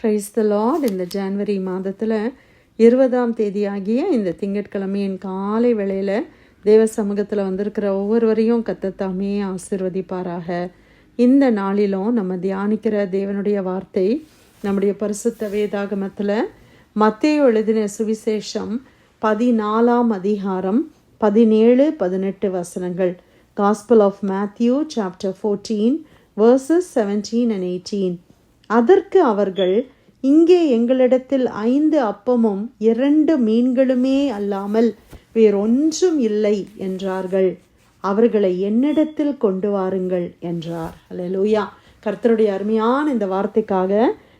Price the Lord இந்த January மாதத்தில் இருபதாம் தேதியாகிய இந்த திங்கட்கிழமையின் காலை வேளையில் தேவ சமூகத்தில் வந்திருக்கிற ஒவ்வொருவரையும் கத்தத்தாமே ஆசிர்வதிப்பாராக. இந்த நாளிலும் நம்ம தியானிக்கிற தேவனுடைய வார்த்தை நம்முடைய பரிசுத்த வேதாகமத்தில் மத்தையோ எழுதின சுவிசேஷம் பதினாலாம் அதிகாரம் பதினேழு பதினெட்டு வசனங்கள். Gospel of Matthew chapter fourteen verses seventeen and eighteen அதற்கு அவர்கள் இங்கே எங்களிடத்தில் ஐந்து அப்பமும் இரண்டு மீன்களுமே அல்லாமல் வேறொன்றும் இல்லை என்றார்கள். அவர்களை என்னிடத்தில் கொண்டு வாருங்கள் என்றார். அல்லேலூயா கர்த்தருடைய அருமையான இந்த வார்த்தைக்காக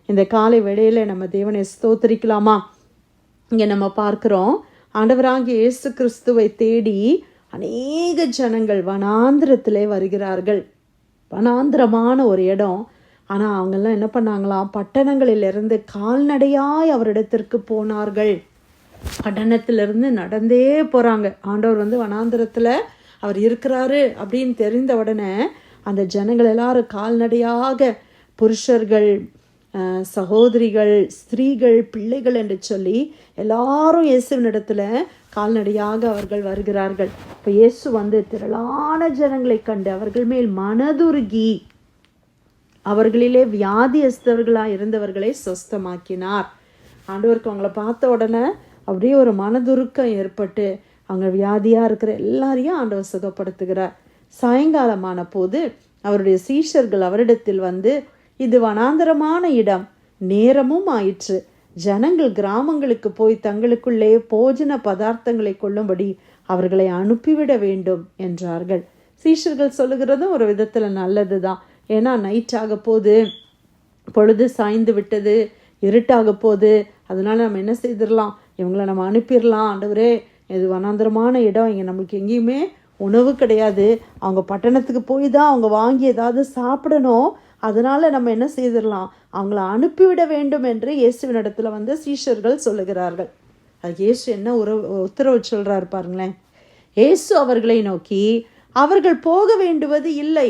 இந்த காலை வேளையில் நம்ம தேவனை ஸ்தோத்தரிக்கலாமா? இங்கே நம்ம பார்க்குறோம் ஆண்டவராகிய இயேசு கிறிஸ்துவை தேடி அநேக ஜனங்கள் வனாந்திரத்திலே வருகிறார்கள். வனாந்திரமான ஒரு இடம் ஆனால் அவங்கெல்லாம் என்ன பண்ணாங்களாம்? பட்டணங்களிலிருந்து கால்நடையாய் அவரிடத்திற்கு போனார்கள். பட்டணத்திலிருந்து நடந்தே போகிறாங்க ஆண்டவர் வந்து வனாந்திரத்தில் அவர் இருக்கிறாரு அப்படின்னு தெரிந்த உடனே அந்த ஜனங்கள் எல்லாரும் கால்நடையாக புருஷர்கள் சகோதரிகள் ஸ்திரீகள் பிள்ளைகள் என்று சொல்லி எல்லாரும் இயேசுவினிடத்தில் கால்நடையாக அவர்கள் வருகிறார்கள். இப்போ இயேசு வந்து திரளான ஜனங்களை கண்டு அவர்கள் மேல் மனதுருகி அவர்களிலே வியாதியஸ்தவர்களாக இருந்தவர்களை சொஸ்தமாக்கினார். ஆண்டவருக்கு அவங்கள பார்த்த உடனே அப்படியே ஒரு மனதுருக்கம் ஏற்பட்டு அவங்க வியாதியாக இருக்கிற எல்லாரையும் ஆண்டவர் சுகப்படுத்துகிறார். சாயங்காலமான போது அவருடைய சீஷர்கள் அவரிடத்தில் வந்து இது வனாந்தரமான இடம் நேரமும் ஆயிற்று. ஜனங்கள் கிராமங்களுக்கு போய் தங்களுக்குள்ளே போஜன பதார்த்தங்களை கொள்ளும்படி அவர்களை அனுப்பிவிட வேண்டும் என்றார்கள். சீஷர்கள் சொல்லுகிறதும் ஒரு விதத்தில் நல்லது தான் ஏன்னா நைட் ஆக போது பொழுது சாய்ந்து விட்டது இருட்டாக போகுது அதனால நம்ம என்ன செய்திடலாம்? இவங்கள நம்ம அனுப்பிடலாம் ஆண்டவரே. இது வனாந்தரமான இடம். இங்கே நம்மளுக்கு எங்கேயுமே உணவு கிடையாது. அவங்க பட்டணத்துக்கு போய் தான் அவங்க வாங்கி ஏதாவது சாப்பிடணும். அதனால் நம்ம என்ன செய்திடலாம்? அவங்கள அனுப்பிவிட வேண்டும் என்று இயேசுவினிடத்தில் வந்து சீஷர்கள் சொல்லுகிறார்கள். அது இயேசு என்ன உறவு உத்தரவு சொல்கிறார் பாருங்களேன். இயேசு அவர்களை நோக்கி அவர்கள் போக வேண்டுவது இல்லை.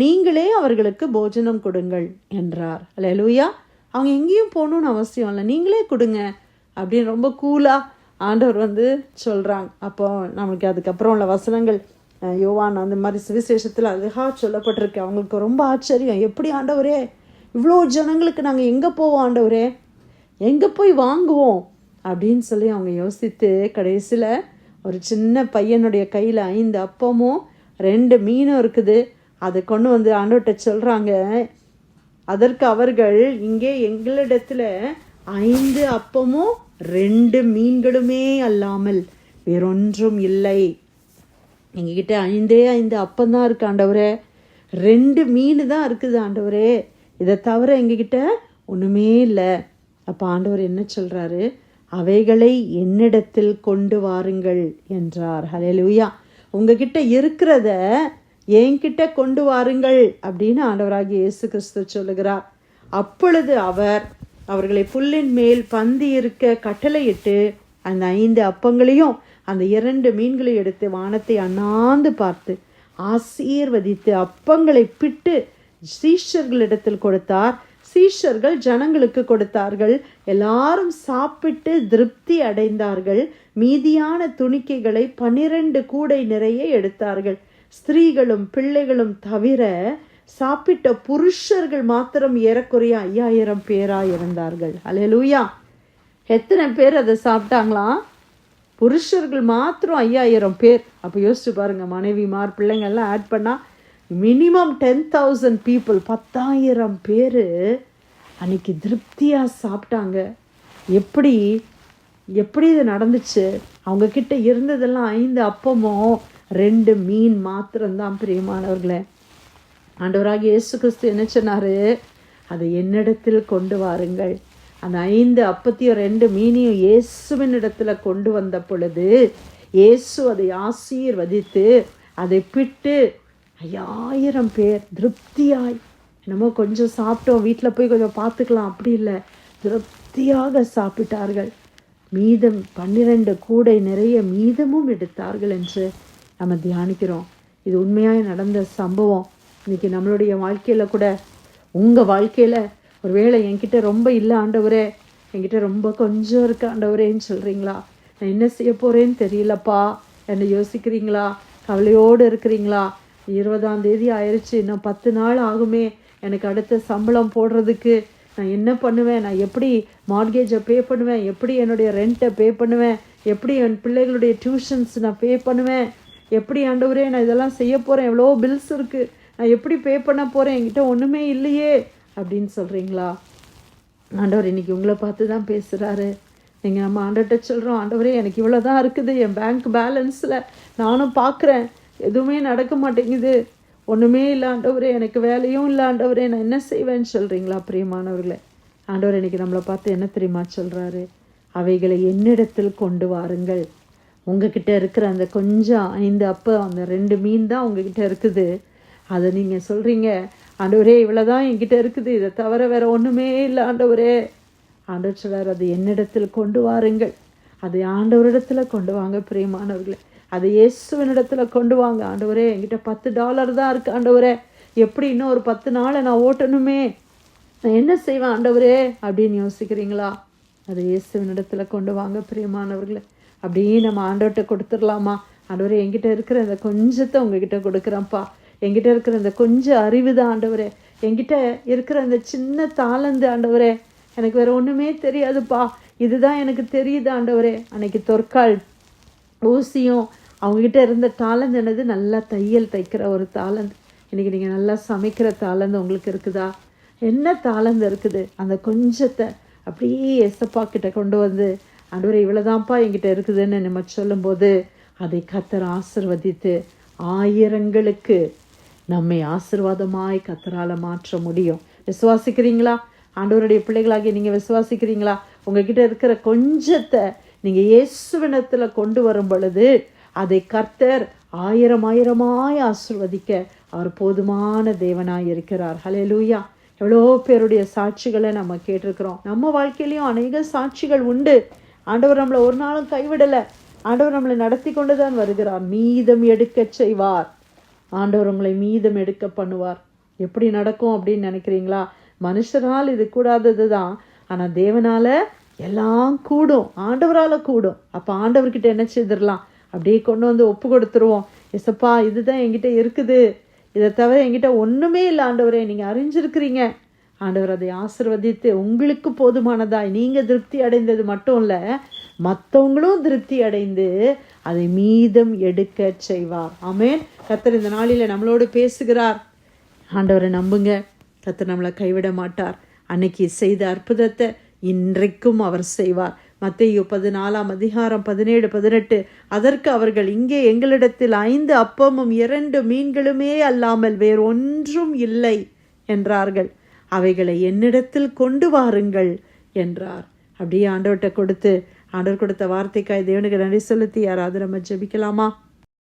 நீங்களே அவர்களுக்கு போஜனம் கொடுங்கள் என்றார். அல்லேலூயா அவங்க எங்கேயும் போகணும்னு அவசியம் இல்லை. நீங்களே கொடுங்க அப்படின்னு ரொம்ப கூலாக ஆண்டவர் வந்து சொல்கிறாங்க அப்போ நம்மளுக்கு அதுக்கப்புறம் உள்ள வசனங்கள் யோவான் அந்த மாதிரி சுவிசேஷத்தில் அழகாக சொல்லப்பட்டிருக்கு. அவங்களுக்கு ரொம்ப ஆச்சரியம். எப்படி ஆண்டவரே இவ்வளோ ஜனங்களுக்கு நாங்கள் எங்கே போவோம் ஆண்டவரே? எங்கே போய் வாங்குவோம்? அப்படின்னு சொல்லி அவங்க யோசித்து கடைசியில் ஒரு சின்ன பையனுடைய கையில் ஐந்து அப்பமும் ரெண்டு மீனும் இருக்குது. அதை கொண்டு வந்து ஆண்டவர்கிட்ட சொல்கிறாங்க அதற்கு அவர்கள் இங்கே எங்களிடத்துல ஐந்து அப்பமும் ரெண்டு மீன்களுமே அல்லாமல் வேறொன்றும் இல்லை. எங்ககிட்ட ஐந்தே ஐந்து அப்பந்தான் இருக்கு ஆண்டவரே. ரெண்டு மீன் தான் இருக்குது ஆண்டவரே. இதை தவிர எங்ககிட்ட ஒன்றுமே இல்லை. அப்போ ஆண்டவர் என்ன சொல்கிறாரு அவைகளை என்னிடத்தில் கொண்டு வாருங்கள் என்றார். ஹalleluya உங்ககிட்ட இருக்கிறத என்கிட்ட கொண்டு வாருங்கள் அப்படின்னு ஆண்டவராகிய இயேசு கிறிஸ்து சொல்லுகிறார். அப்பொழுது அவர் அவர்களை புல்லின் மேல் பந்தி இருக்க கட்டளையிட்டு அந்த ஐந்து அப்பங்களையும் அந்த இரண்டு மீன்களை எடுத்து வானத்தை அண்ணாந்து பார்த்து ஆசீர்வதித்து அப்பங்களை பிட்டு சீஷர்களிடத்தில் கொடுத்தார். சீஷர்கள் ஜனங்களுக்கு கொடுத்தார்கள். எல்லாரும் சாப்பிட்டு திருப்தி அடைந்தார்கள். மீதியான துணிக்கைகளை பனிரெண்டு கூடை நிறைய எடுத்தார்கள். ஸ்திரீகளும் பிள்ளைகளும் தவிர சாப்பிட்ட புருஷர்கள் மாத்திரம் ஏறக்குறைய ஐயாயிரம் பேரா இருந்தார்கள். அலையலூயா எத்தனை பேர் அதை சாப்பிட்டாங்களாம் புருஷர்கள் மாத்திரம் ஐயாயிரம் பேர். அப்போ யோசிச்சு பாருங்கள் மனைவிமார் பிள்ளைங்கள்லாம் ஆட் பண்ணால் மினிமம் டென் தௌசண்ட் பீப்புள் பத்தாயிரம் பேர் அன்னைக்கு திருப்தியாக சாப்பிட்டாங்க. எப்படி எப்படி இது நடந்துச்சு? அவங்கக்கிட்ட இருந்ததெல்லாம் ஐந்து அப்பமும் ரெண்டு மீன் மாத்திரம்தான் பிரியமானவர்களே. ஆண்டவராக இயேசு கிறிஸ்து என்ன சொன்னார்? அதை என்னிடத்தில் கொண்டு வாருங்கள். அந்த ஐந்து அப்பத்தையும் ரெண்டு மீனையும் இயேசுவின் இடத்துல கொண்டு வந்த பொழுது இயேசு அதை ஆசீர்வதித்து அதை பிட்டு ஐயாயிரம் பேர் திருப்தியாய் என்னமோ கொஞ்சம் சாப்பிட்டோம் வீட்டில் போய் கொஞ்சம் பார்த்துக்கலாம் அப்படி இல்லை. திருப்தியாக சாப்பிட்டார்கள். மீதம் பன்னிரண்டு கூடை நிறைய மீதமும் எடுத்தார்கள் என்று நம்ம தியானிக்கிறோம். இது உண்மையாக நடந்த சம்பவம். இன்றைக்கி நம்மளுடைய வாழ்க்கையில் கூட உங்கள் வாழ்க்கையில் ஒரு வேளை என்கிட்ட ரொம்ப இல்லை ஆண்டவரே. என்கிட்ட ரொம்ப கொஞ்சம் இருக்கு ஆண்டவரேன்னு சொல்கிறீங்களா நான் என்ன செய்ய போகிறேன்னு தெரியலப்பா. என்னை யோசிக்கிறீங்களா? கவலையோடு இருக்கிறீங்களா? இருபதாம் தேதி ஆயிடுச்சு இன்னும் பத்து நாள் ஆகுமே. எனக்கு அடுத்த சம்பளம் போடுறதுக்கு நான் என்ன பண்ணுவேன்? நான் எப்படி மார்கேஜை பே பண்ணுவேன்? எப்படி என்னுடைய ரெண்ட்டை பே பண்ணுவேன்? எப்படி என் பிள்ளைகளுடைய டியூஷன்ஸ் நான் பே பண்ணுவேன்? எப்படி ஆண்டவரே நான் இதெல்லாம் செய்ய போகிறேன் எவ்வளோ பில்ஸ் இருக்குது நான் எப்படி பே பண்ண போகிறேன் என்கிட்ட ஒன்றுமே இல்லையே அப்படின்னு சொல்கிறீங்களா ஆண்டவர் இன்னைக்கு உங்களை பார்த்து தான் பேசுகிறாரு நீங்கள் நம்ம ஆண்டர்கிட்ட சொல்கிறோம் ஆண்டவரே எனக்கு இவ்வளோ தான் இருக்குது என் பேங்க் பேலன்ஸில் நானும் பார்க்குறேன் எதுவுமே நடக்க மாட்டேங்குது. ஒன்றுமே இல்லை ஆண்டவரே எனக்கு வேலையும் இல்லை ஆண்டவரே நான் என்ன செய்வேன்னு சொல்கிறீங்களா பிரியமானவர்களே? ஆண்டவர் இன்னைக்கு நம்மளை பார்த்து என்ன தெரியுமா சொல்கிறாரு அவைகளை என்னிடத்தில் கொண்டு வாருங்கள். உங்ககிட்ட இருக்கிற அந்த கொஞ்சம் ஐந்து அப்போ அந்த ரெண்டு மீன் தான் உங்ககிட்ட இருக்குது. அதை நீங்கள் சொல்கிறீங்க ஆண்டவரே இவ்வளோ தான் என்கிட்ட இருக்குது. இதை தவிர வேறு ஒன்றுமே இல்லை ஆண்டவரே. ஆண்டவர் சொல்கிறார் அது என்னிடத்தில் கொண்டு வாருங்கள். அதை ஆண்டவரிடத்தில் கொண்டு வாங்க பிரியமானவர்களே. அதை இயேசுவனிடத்தில் கொண்டு வாங்க. ஆண்டவரே என்கிட்ட பத்து டாலர் தான் இருக்குது ஆண்டவரே. எப்படி இன்னும் ஒரு பத்து நாளை நான் ஓட்டணுமே? நான் என்ன செய்வேன் ஆண்டவரே? அப்படின்னு யோசிக்கிறீங்களா? அதை இயேசுவனிடத்தில் கொண்டு வாங்க பிரியமானவர்களை. அப்படியே நம்ம ஆண்டவர்கிட்ட கொடுத்துடலாமா? ஆண்டவரே என்கிட்ட இருக்கிற இந்த கொஞ்சத்தை உங்ககிட்ட கொடுக்குறேன்ப்பா. என்கிட்ட இருக்கிற இந்த கொஞ்சம் அறிவு தான் ஆண்டவரே. என்கிட்ட இருக்கிற அந்த சின்ன தாளந்து ஆண்டவரே. எனக்கு வேறு ஒன்றுமே தெரியாதுப்பா. இதுதான் எனக்கு தெரியுது ஆண்டவரே. அன்னைக்கு தொற்கால் ஊசியும் அவங்ககிட்ட இருந்த தாளந்து என்னது? நல்லா தையல் தைக்கிற ஒரு தாளந்து. இன்னைக்கு நீங்கள் நல்லா சமைக்கிற தாளந்து உங்களுக்கு இருக்குதா? என்ன தாளந்து இருக்குது? அந்த கொஞ்சத்தை அப்படியே எசப்பா கிட்ட கொண்டு வந்து அன்றுவரை இவ்வளோதான்ப்பா என்கிட்ட இருக்குதுன்னு நம்ம சொல்லும்போது அதை கத்தர் ஆசிர்வதித்து ஆயிரங்களுக்கு நம்மை ஆசிர்வாதமாய் கத்தரால் மாற்ற முடியும். விசுவாசிக்கிறீங்களா? ஆண்டவருடைய பிள்ளைகளாகி நீங்கள் விசுவாசிக்கிறீங்களா? உங்ககிட்ட இருக்கிற கொஞ்சத்தை நீங்கள் இயேசுவினத்தில் கொண்டு வரும் பொழுது அதை கர்த்தர் ஆயிரம் ஆயிரமாய் ஆசிர்வதிக்க அவர் போதுமான தேவனாய் இருக்கிறார். ஹalleluya. எவ்வளோ பேருடைய சாட்சிகளை நம்ம கேட்டிருக்கிறோம். நம்ம வாழ்க்கையிலையும் அநேக சாட்சிகள் உண்டு. ஆண்டவர் நம்மளை ஒரு நாளும் கைவிடலை. ஆண்டவர் நம்மளை நடத்தி கொண்டு தான் வருகிறார். மீதம் எடுக்கச் செய்வார். ஆண்டவர் உங்களை மீதம் எடுக்க பண்ணுவார். எப்படி நடக்கும் அப்படின்னு நினைக்கிறீங்களா? மனுஷரால் இது கூடாதது தான். ஆனால் தேவனால் எல்லாம் கூடும். ஆண்டவரால் கூடும். அப்போ ஆண்டவர்கிட்ட என்ன செய்திடலாம்? அப்படியே கொண்டு வந்து ஒப்பு கொடுத்துருவோம். எசப்பா இதுதான் என்கிட்ட இருக்குது. இதை தவிர என்கிட்ட ஒன்றுமே இல்லை ஆண்டவரே. நீங்கள் அறிஞ்சிருக்கிறீங்க. ஆண்டவர் அதை ஆசிர்வதித்து உங்களுக்கு போதுமானதாய். நீங்கள் திருப்தி அடைந்தது மட்டும் இல்லை மற்றவங்களும் திருப்தி அடைந்து அதை மீதம் எடுக்க செய்வார். ஆமேன். கத்தர் இந்த நாளில் நம்மளோடு பேசுகிறார். ஆண்டவரை நம்புங்க. கத்தர் நம்மளை கைவிட மாட்டார். அன்னைக்கு செய்த அற்புதத்தை இன்றைக்கும் அவர் செய்வார். மத்தையோ பதினாலாம் அதிகாரம் பதினேழு பதினெட்டு அதற்கு அவர்கள் இங்கே எங்களிடத்தில் ஐந்து அப்பமும் இரண்டு மீன்களுமே அல்லாமல் வேறொன்றும் இல்லை என்றார்கள். அவைகளை என்னிடத்தில் கொண்டு வாருங்கள் என்றார். அப்படியே ஆண்டவர்கிட்ட கொடுத்து ஆண்டவர் கொடுத்த வார்த்தைக்காய் தேவனுக்கு நன்றி செலுத்தி யாராவது நம்ம ஜெபிக்கலாமா?